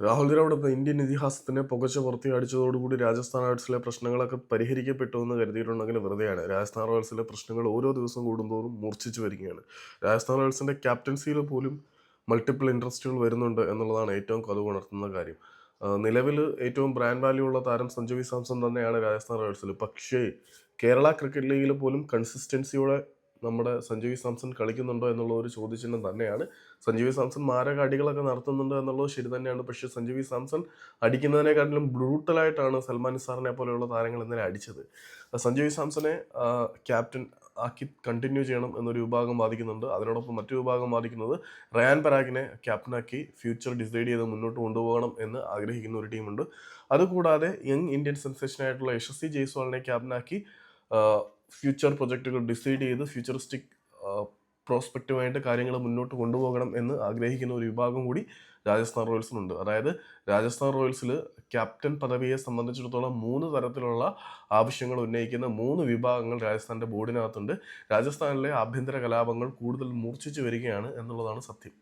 Rahul Dravid Indian ഇതിഹാസത്തിനെ പുകച്ച പുറത്തി അടിച്ചതോടുകൂടി രാജസ്ഥാൻ റോയൽസിലെ പ്രശ്നങ്ങളൊക്കെ പരിഹരിക്കപ്പെട്ടു എന്ന് കരുതിയിട്ടുണ്ടെങ്കിൽ വെറുതെയാണ്. രാജസ്ഥാൻ റോയൽസിലെ പ്രശ്നങ്ങൾ ഓരോ ദിവസം കൂടുന്തോറും മൂർച്ഛിച്ചു വരികയാണ്. രാജസ്ഥാൻ റോയൽസിന്റെ ക്യാപ്റ്റൻസിയിൽ പോലും മൾട്ടിപ്പിൾ ഇൻട്രസ്റ്റുകൾ വരുന്നുണ്ട് എന്നുള്ളതാണ് ഏറ്റവും കതുകുണർത്തുന്ന കാര്യം. നിലവിൽ ഏറ്റവും ബ്രാൻഡ് വാല്യൂ ഉള്ള താരം സഞ്ജു വി സാംസൺ തന്നെയാണ് രാജസ്ഥാൻ റോയൽസിൽ പക്ഷേ കേരള ക്രിക്കറ്റ് ലീഗിൽ പോലും കൺസിസ്റ്റൻസിയോടെ നമ്മുടെ സഞ്ജു വി സാംസൺ കളിക്കുന്നുണ്ടോ എന്നുള്ള ഒരു ചോദ്യചിഹ്നം തന്നെയാണ്. സഞ്ജു വി സാംസൺ മാരക അടികളൊക്കെ നടത്തുന്നുണ്ടോ എന്നുള്ളത് ശരി തന്നെയാണ്. പക്ഷേ സഞ്ജു വി സാംസൺ അടിക്കുന്നതിനെക്കാട്ടിലും ബ്രൂട്ടലായിട്ടാണ് സൽമാൻ സാറിനെ പോലെയുള്ള താരങ്ങൾ ഇന്നലെ അടിച്ചത്. സഞ്ജു വി സാംസനെ ക്യാപ്റ്റൻ ആക്കി കണ്ടിന്യൂ ചെയ്യണം എന്നൊരു വിഭാഗം വാദിക്കുന്നുണ്ട്. അതിനോടൊപ്പം മറ്റു വിഭാഗം വാദിക്കുന്നത് റയാൻ പരാഗിനെ ക്യാപ്റ്റനാക്കി ഫ്യൂച്ചർ ഡിസൈഡ് ചെയ്ത് മുന്നോട്ട് കൊണ്ടുപോകണം എന്ന് ആഗ്രഹിക്കുന്ന ഒരു ടീമുണ്ട് അതുകൂടാതെ യങ് ഇന്ത്യൻ സെൻസേഷനായിട്ടുള്ള യശസ്വി ജയ്സ്വാളിനെ ക്യാപ്റ്റനാക്കി ഫ്യൂച്ചർ പ്രൊജക്റ്റുകൾ ഡിസൈഡ് ചെയ്ത് ഫ്യൂച്ചറിസ്റ്റിക് പ്രോസ്പെക്റ്റീവായിട്ട് കാര്യങ്ങൾ മുന്നോട്ട് കൊണ്ടുപോകണം എന്ന് ആഗ്രഹിക്കുന്ന ഒരു വിഭാഗം കൂടി രാജസ്ഥാൻ റോയൽസിനുണ്ട് അതായത് രാജസ്ഥാൻ റോയൽസിൽ ക്യാപ്റ്റൻ പദവിയെ സംബന്ധിച്ചിടത്തോളം മൂന്ന് തരത്തിലുള്ള ആവശ്യങ്ങൾ ഉന്നയിക്കുന്ന മൂന്ന് വിഭാഗങ്ങൾ രാജസ്ഥാന്റെ ബോർഡിനകത്തുണ്ട് രാജസ്ഥാനിലെ ആഭ്യന്തര കലാപങ്ങൾ കൂടുതൽ മൂർച്ഛിച്ചു വരികയാണ് എന്നുള്ളതാണ് സത്യം.